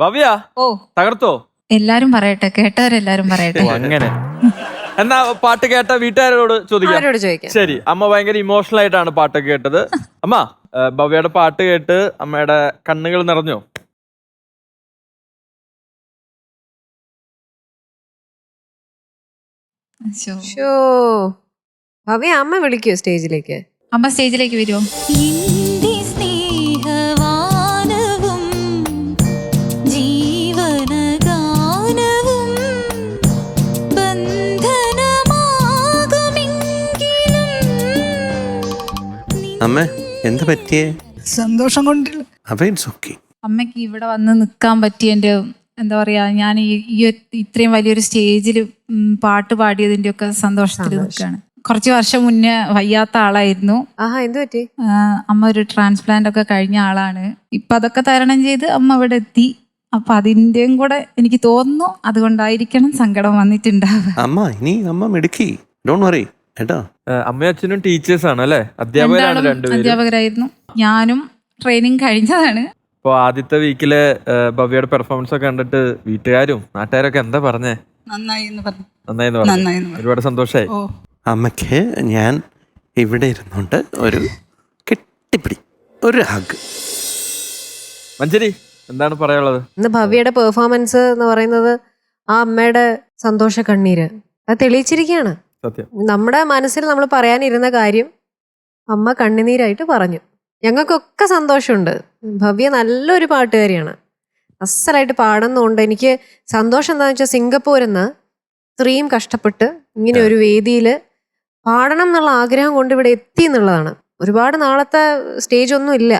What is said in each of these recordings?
ഭവ്യ ഓ. തകർത്തോ? എല്ലാരും പറയട്ടെ കേട്ടവരെല്ലാരും പറയട്ടെ. ഓ അങ്ങനെ. എന്നാ പാട്ട് കേട്ട വീട്ടുകാരോട് ചോദിക്കാം. ശരി അമ്മ ഭയങ്കര ഇമോഷണൽ ആയിട്ടാണ് പാട്ട് കേട്ടത്. അമ്മ ഏ, ഭവ്യയുടെ പാട്ട് കേട്ട് അമ്മയുടെ കണ്ണുകൾ നിറഞ്ഞോ? ശോ. ഷോ ഭവ്യ അമ്മ വിളിക്കോ സ്റ്റേജിലേക്ക്? അമ്മ സ്റ്റേജിലേക്ക് വരുമോ എന്താ പറ്റിയേ? സന്തോഷം കൊണ്ട് അപ്പൊ ഇറ്റ്സ് ഓക്കെ അമ്മയ്ക്ക് ഇവിടെ വന്ന് നിൽക്കാൻ പറ്റിയതിന്റെ എന്താ പറയാ ഞാൻ ഈ ഈ ഒരു- ഇത്രയും വലിയൊരു സ്റ്റേജിൽ പാട്ട് പാടിയതിന്റെ ഒക്കെ സന്തോഷത്തിൽ നിൽക്കുകയാണ്. കുറച്ച് വർഷം മുന്നേ വയ്യാത്ത ആളായിരുന്നു. ആഹാ എന്ത് പറ്റി? ആ, അമ്മ ഒരു ട്രാൻസ്പ്ലാന്റ് ഒക്കെ കഴിഞ്ഞ ആളാണ്. ഇപ്പൊ അതൊക്കെ തരണം ചെയ്ത് അമ്മ ഇവിടെ എത്തി. അപ്പൊ അതിന്റെയും കൂടെ എനിക്ക് തോന്നുന്നു അതുകൊണ്ടായിരിക്കണം സങ്കടം വന്നിട്ടുണ്ടാവുക. അമ്മ ഇനി അമ്മ മിടുക്കി. ഡോണ്ട് വറി കേട്ടോ? അമ്മയും അച്ഛനും ടീച്ചേഴ്സ് ആണ് അല്ലെ? അധ്യാപകരാണ് രണ്ടുപേരും. അധ്യാപകരായിരുന്നു? ഞാനും ട്രെയിനിങ് കഴിഞ്ഞതാണ്. അപ്പൊ ആദ്യത്തെ വീക്കിലെ ഭവ്യയുടെ പെർഫോമൻസ് ഒക്കെ കണ്ടിട്ട് വീട്ടുകാരും നാട്ടുകാരൊക്കെ എന്താ പറഞ്ഞേ? നന്നായി എന്ന് പറഞ്ഞു. നന്നായിന്ന് പറഞ്ഞു. നന്നായി എന്ന് പറഞ്ഞു. ഒരുപാട് സന്തോഷായി. ഓ. അമ്മയ്ക്ക് ഞാൻ ഇവിടെ ഇരുന്നുകൊണ്ട് ഒരു കെട്ടിപ്പിടി ഒരു ഹഗ് മഞ്ചരി എന്താണ് പറയാനുള്ളത്? ഇന്ന് ഭവ്യയുടെ പെർഫോമൻസ് എന്ന് പറയുന്നത് ആ അമ്മയുടെ സന്തോഷ കണ്ണീര്. അത് തെളിയിച്ചിരിക്കുകയാണ്. സത്യം. നമ്മുടെ മനസ്സിൽ നമ്മൾ പറയാനിരുന്ന കാര്യം അമ്മ കണ്ണുനീരായിട്ട് പറഞ്ഞു. ഞങ്ങൾക്കൊക്കെ സന്തോഷമുണ്ട്. ഭവ്യ നല്ലൊരു പാട്ടുകാരിയാണ്. അസലായിട്ട് പാടുന്നുണ്ട് എനിക്ക് സന്തോഷം എന്താണെന്ന് വെച്ചാൽ സിംഗപ്പൂരിൽ നിന്ന് ഇത്രയും കഷ്ടപ്പെട്ട് ഇങ്ങനെ ഒരു വേദിയിൽ പാടണം എന്നുള്ള ആഗ്രഹം കൊണ്ട് ഇവിടെ എത്തി എന്നുള്ളതാണ്. ഒരുപാട് നാളത്തെ സ്റ്റേജ് ഒന്നും ഇല്ല.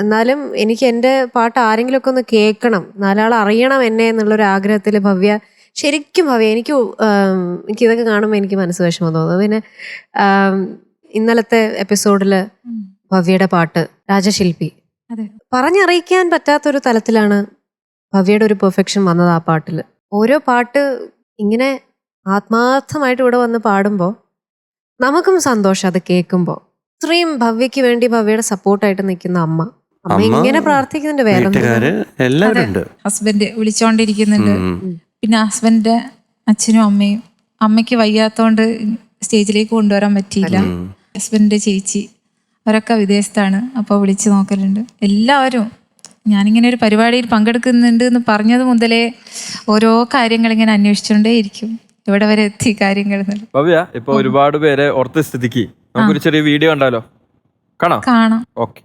എന്നാലും എനിക്ക് എന്റെ പാട്ട് ആരെങ്കിലുമൊക്കെ ഒന്ന് കേൾക്കണം. നാലാൾ അറിയണം എന്നെ എന്നുള്ളൊരു ആഗ്രഹത്തിൽ ഭവ്യ ശരിക്കും ഭവ്യ എനിക്ക് എനിക്ക് ഇതൊക്കെ കാണുമ്പോൾ എനിക്ക് മനസ്സ് വിഷമം തോന്നുന്നു പിന്നെ ഇന്നലത്തെ എപ്പിസോഡിൽ ഭവ്യയുടെ പാട്ട് രാജശില്പി. അതെ. പറഞ്ഞറിയിക്കാൻ പറ്റാത്തൊരു തലത്തിലാണ് ഭവ്യയുടെ ഒരു പെർഫെക്ഷൻ വന്നത് ആ പാട്ടിൽ ഓരോ പാട്ട് ഇങ്ങനെ ആത്മാർത്ഥമായിട്ട് ഇവിടെ വന്ന് പാടുമ്പോൾ നമുക്കും സന്തോഷം അത് കേൾക്കുമ്പോൾ ഇത്രയും ഭവ്യക്ക് വേണ്ടി ഭവ്യയുടെ സപ്പോർട്ടായിട്ട് നിൽക്കുന്ന അമ്മ. അമ്മ ഇങ്ങനെ പ്രാർത്ഥിക്കുന്നുണ്ട് വേറെ എല്ലാവരും ഉണ്ട് ഹസ്ബൻഡ് വിളിച്ചോണ്ടിരിക്കുന്നുണ്ട്. പിന്നെ ഹസ്ബൻഡിന്റെ അച്ഛനും അമ്മയും. അമ്മയ്ക്ക് വയ്യാത്തോണ്ട് സ്റ്റേജിലേക്ക് കൊണ്ടുവരാൻ പറ്റിയില്ല. ഹസ്ബൻഡിന്റെ ചേച്ചി. അവരൊക്കെ വിദേശത്താണ്. അപ്പോൾ വിളിച്ചു നോക്കലുണ്ട്. എല്ലാവരും ഞാനിങ്ങനെ ഒരു പരിപാടിയിൽ പങ്കെടുക്കുന്നുണ്ട് എന്ന് പറഞ്ഞത് മുതലേ ഓരോ കാര്യങ്ങൾ ഇങ്ങനെ അന്വേഷിച്ചുകൊണ്ടേയിരിക്കും ഇവിടെ വരെ എത്തി കാര്യങ്ങൾ. ഭവ്യ ഇപ്പൊ ഒരുപാട് പേരെ ഓർത്ത് സ്ഥിതിക്ക്. നമുക്കൊരു ചെറിയ വീഡിയോ ഉണ്ടല്ലോ കാണാം. കാണാം. ഓക്കെ.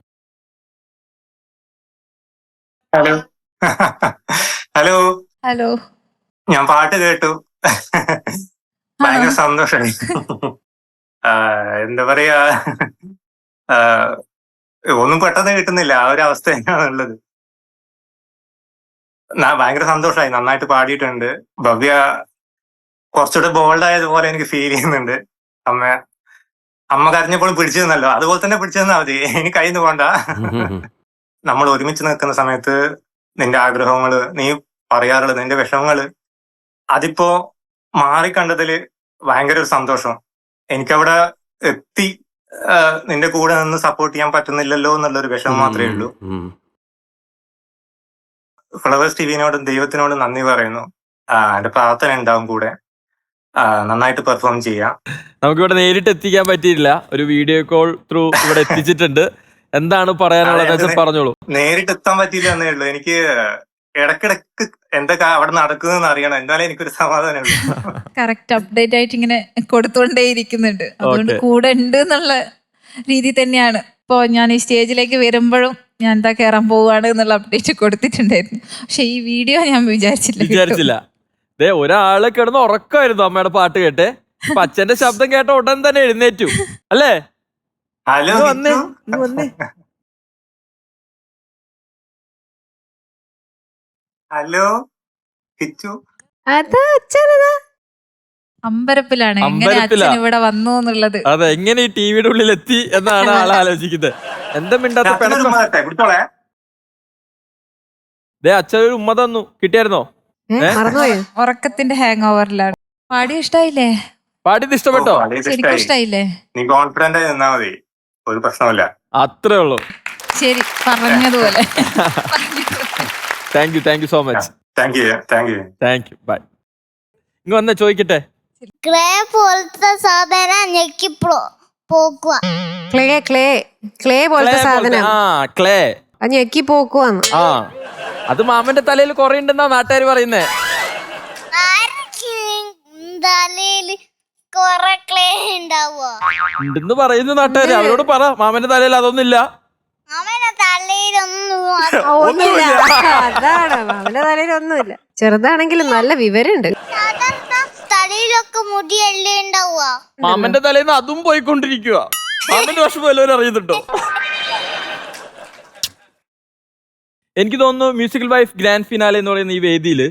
ഹലോ. ഹലോ. ഹലോ. ഞാൻ പാട്ട് കേട്ടു. ഭയങ്കര സന്തോഷമായി എന്താ പറയാ ഒന്നും പെട്ടെന്ന് കിട്ടുന്നില്ല. ആ ഒരു അവസ്ഥ തന്നെയാണുള്ളത് ഭയങ്കര സന്തോഷമായി നന്നായിട്ട് പാടിയിട്ടുണ്ട്. ഭവ്യ കുറച്ചുകൂടെ ബോൾഡ് ആയതുപോലെ എനിക്ക് ഫീൽ ചെയ്യുന്നുണ്ട്. അമ്മ അമ്മ കരഞ്ഞപ്പോഴും പിടിച്ചു തന്നല്ലോ അതുപോലെ തന്നെ പിടിച്ചു തന്നാ മതി. ഇനി കയ്യിൽ പോണ്ട. നമ്മൾ ഒരുമിച്ച് നിൽക്കുന്ന സമയത്ത് നിന്റെ ആഗ്രഹങ്ങൾ നീ പറയാറുള്ളത് നിന്റെ വിഷമങ്ങൾ അതിപ്പോ മാറിക്കണ്ടതിൽ ഭയങ്കര ഒരു സന്തോഷം. എനിക്കവിടെ എത്തി നിന്റെ കൂടെ നിന്ന് സപ്പോർട്ട് ചെയ്യാൻ പറ്റുന്നില്ലല്ലോ എന്നുള്ളൊരു വിഷമം മാത്രമേ ഉള്ളൂ. ഫ്ലവേഴ്സ് ടിവിനോടും ദൈവത്തിനോടും നന്ദി പറയുന്നു. എന്റെ പ്രാർത്ഥന ഉണ്ടാവും കൂടെ. നന്നായിട്ട് പെർഫോം ചെയ്യാം. നമുക്കിവിടെ നേരിട്ട് എത്തിക്കാൻ പറ്റിയില്ല. ഒരു വീഡിയോ കോൾ ത്രൂ ഇവിടെ എത്തിച്ചിട്ടുണ്ട്. എന്താണ് പറയാനുള്ളത്? പറഞ്ഞോളൂ. നേരിട്ട് എത്താൻ പറ്റിയില്ല എന്നേ ഉള്ളൂ. എനിക്ക് ഇടക്കിടക്ക് എന്തൊക്കെ അവിടെ നടക്കുന്നതെന്ന് അറിയണം. എന്നാലേ എനിക്കൊരു സമാധാനം കറക്റ്റ് അപ്ഡേറ്റ് ആയിട്ട് ഇങ്ങനെ കൊടുത്തോണ്ടേ ഇരിക്കുന്നുണ്ട്. അതുകൊണ്ട്. കൂടെ ഉണ്ട് എന്നുള്ള രീതി തന്നെയാണ്. ഇപ്പോൾ ഞാൻ ഈ സ്റ്റേജിലേക്ക് വരുമ്പോഴും ഞാൻ എന്താ കയറാൻ പോവാണ് എന്നുള്ള അപ്ഡേറ്റ് കൊടുത്തിട്ടുണ്ടായിരുന്നു. പക്ഷെ ഈ വീഡിയോ ഞാൻ വിചാരിച്ചില്ല. വിചാരിച്ചില്ല. ദേ ഒരാൾ കിടന്ന് ഉറക്കമായിരുന്നു അമ്മയുടെ പാട്ട് കേട്ടെ. അച്ഛന്റെ ശബ്ദം കേട്ട ഉടൻ തന്നെ എഴുന്നേറ്റു. അല്ലേ? ഹലോ വന്നേ വന്നേ. ഹലോ കിച്ചു. അത് അച്ഛനതാ. അമ്പരപ്പിലാണ്. എങ്ങനെ അമ്പരപ്പിലാ. അച്ഛൻ ഇവിടെ വന്നു എന്നുള്ളത്? അതെ എങ്ങനെ ഈ ടിവിയുടെ ഉള്ളിൽ എത്തി എന്നാണ് ആൾ ആലോചിക്കുന്നത്. എന്താ മിണ്ടാത്ത പിണക്കം. ഉമ്മ തരട്ടെ? ദേ അച്ഛൻ ഒരു ഉമ്മ തന്നു. കിട്ടിയായിരുന്നോ? ഏ, മറന്നുപോയോ? ഉറക്കത്തിന്റെ ഹാങ് ഓവറിലാണ് പാടി ഇഷ്ടായില്ലേ? പാടിയത് ഇഷ്ടപ്പെട്ടോ? ഓ, വളരെ ശരിക്കും ഇഷ്ടായി. ഇഷ്ടായില്ലേ? നീ കോൺഫിഡന്റ് ആയി നിന്നാ മതി. ഒരു പ്രശ്നമില്ല അത്രേ ഉള്ളൂ. ശരി പറഞ്ഞതുപോലെ. Thank you thank you so much thank you thank you thank you bye ഇങ്ങ് വന്ന ചോദിക്കട്ടെ? ക്ലേ പോലത്തെ സാധനം ഞെക്കി പോക്കുക ക്ലേ ക്ലേ ക്ലേ പോലത്തെ Clay സാധനം. ആ ക്ലേ അത് ഞെക്കി പോക്കുവാന്ന്. ആ അത് മാമന്റെ തലയിൽ കുറെ ഉണ്ടെന്നാ നാട്ടുകാർ പറയുന്നേ. ആർക്ക് തലയിൽ കൊറേ ക്ലേ ഉണ്ടാവോ ഉണ്ടെന്ന് പറയുന്നു നാട്ടുകാർ അവരോട് പറ മാമന്റെ തലയിൽ അതൊന്നുമില്ല അവന്റെ തലയിലൊന്നും അത് ആ, ഒന്നുമില്ല. അതാണ് അവന്റെ തലയിൽ ഒന്നുമില്ല ചെറുതാണെങ്കിലും നല്ല വിവരമുണ്ട്. സാധാരണ തലയിലൊക്കെ മുടിയല്ലേ ഉണ്ടാവുക? മാമന്റെ തലേന്ന് അതും പോയിക്കൊണ്ടിരിക്കുക മാമന്റെ വിഷമം എല്ലാവരും അറിയുന്നുണ്ടോ? എനിക്ക് തോന്നുന്നു മ്യൂസിക്കൽ വൈഫ് ഗ്രാൻഡ് ഫിനാലെ എന്ന് പറയുന്ന ഈ വേദിയിൽ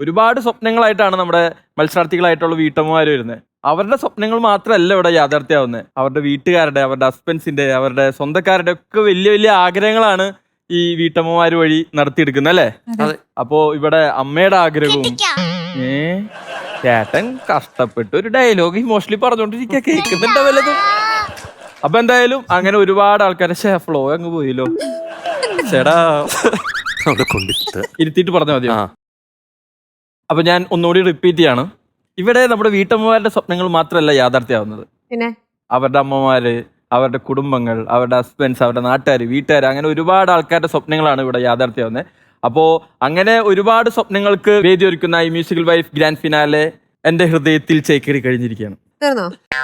ഒരുപാട് സ്വപ്നങ്ങളായിട്ടാണ് നമ്മുടെ മത്സരാർത്ഥികളായിട്ടുള്ള വീട്ടമ്മമാർ വരുന്നത്. അവരുടെ സ്വപ്നങ്ങൾ മാത്രമല്ല ഇവിടെ യാഥാർത്ഥ്യമാവുന്നത് അവരുടെ വീട്ടുകാരുടെ അവരുടെ ഹസ്ബൻഡ്സിന്റെ അവരുടെ സ്വന്തക്കാരുടെ ഒക്കെ വലിയ വലിയ ആഗ്രഹങ്ങളാണ് ഈ വീട്ടമ്മമാര് വഴി നടത്തിയെടുക്കുന്നത് അല്ലേ? അതെ. അപ്പോ ഇവിടെ അമ്മയുടെ ആഗ്രഹവും ഏ ചേട്ടൻ കഷ്ടപ്പെട്ട് ഒരു ഡയലോഗ് ഇമോഷണലി പറഞ്ഞോണ്ടിരിക്കുക കേൾക്കുന്നുണ്ടോ വല്ലതും? അപ്പൊ എന്തായാലും അങ്ങനെ ഒരുപാട് ആൾക്കാരെ ഷേ ഫ്ലോ അങ്ങ് പോയില്ലോ. ചേടാ ഇരുത്തിയിട്ട് പറഞ്ഞാൽ മതിയോ? അപ്പൊ ഞാൻ ഒന്നുകൂടി റിപ്പീറ്റ് ചെയ്യാണ്. ഇവിടെ നമ്മുടെ വീട്ടമ്മമാരുടെ സ്വപ്നങ്ങൾ മാത്രമല്ല യാഥാർത്ഥ്യമാവുന്നത്. പിന്നെ? അവരുടെ അമ്മമാര് അവരുടെ കുടുംബങ്ങൾ അവരുടെ ഹസ്ബൻഡ്സ് അവരുടെ നാട്ടുകാർ വീട്ടുകാർ അങ്ങനെ ഒരുപാട് ആൾക്കാരുടെ സ്വപ്നങ്ങളാണ് ഇവിടെ യാഥാർത്ഥ്യമാവുന്നത്. അപ്പോൾ അങ്ങനെ ഒരുപാട് സ്വപ്നങ്ങൾക്ക് വേദി ഒരുക്കുന്ന ഈ മ്യൂസിക്കൽ വൈഫ് ഗ്രാൻഡ് ഫിനാലെ എന്റെ ഹൃദയത്തിൽ ചേക്കേറി കഴിഞ്ഞിരിക്കുകയാണ്.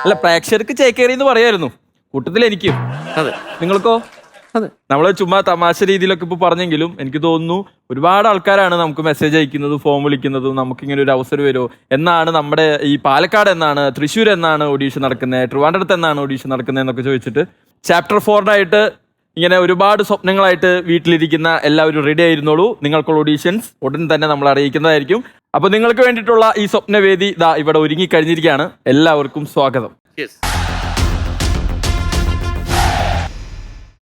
അല്ല പ്രേക്ഷകർക്ക് ചേക്കേറി എന്ന് പറയായിരുന്നു. കൂട്ടത്തിൽ എനിക്കും. അതെ. നിങ്ങൾക്കോ? അതെ. നമ്മൾ ചുമ്മാ തമാശ രീതിയിലൊക്കെ ഇപ്പൊ പറഞ്ഞെങ്കിലും എനിക്ക് തോന്നുന്നു ഒരുപാട് ആൾക്കാരാണ് നമുക്ക് മെസ്സേജ് അയക്കുന്നതും ഫോം വിളിക്കുന്നതും നമുക്കിങ്ങനെ ഒരു അവസരം വരുമോ? എന്നാണ് നമ്മുടെ ഈ പാലക്കാട് എന്നാണ് തൃശ്ശൂർ എന്നാണ് ഓഡീഷൻ നടക്കുന്നത് ട്രിവാൻഡ്രത്ത് എന്നാണ് ഓഡീഷൻ നടക്കുന്നത് എന്നൊക്കെ ചോദിച്ചിട്ട് ചാപ്റ്റർ ഫോറിനായിട്ട് ഇങ്ങനെ ഒരുപാട് സ്വപ്നങ്ങളായിട്ട് വീട്ടിലിരിക്കുന്ന എല്ലാവരും റെഡി ആയിരുന്നോളൂ. നിങ്ങൾക്കുള്ള ഓഡീഷൻസ് ഉടൻ തന്നെ നമ്മൾ അറിയിക്കുന്നതായിരിക്കും. അപ്പൊ നിങ്ങൾക്ക് വേണ്ടിയിട്ടുള്ള ഈ സ്വപ്നവേദി ദാ ഇവിടെ ഒരുങ്ങി കഴിഞ്ഞിരിക്കുകയാണ്. എല്ലാവർക്കും സ്വാഗതം.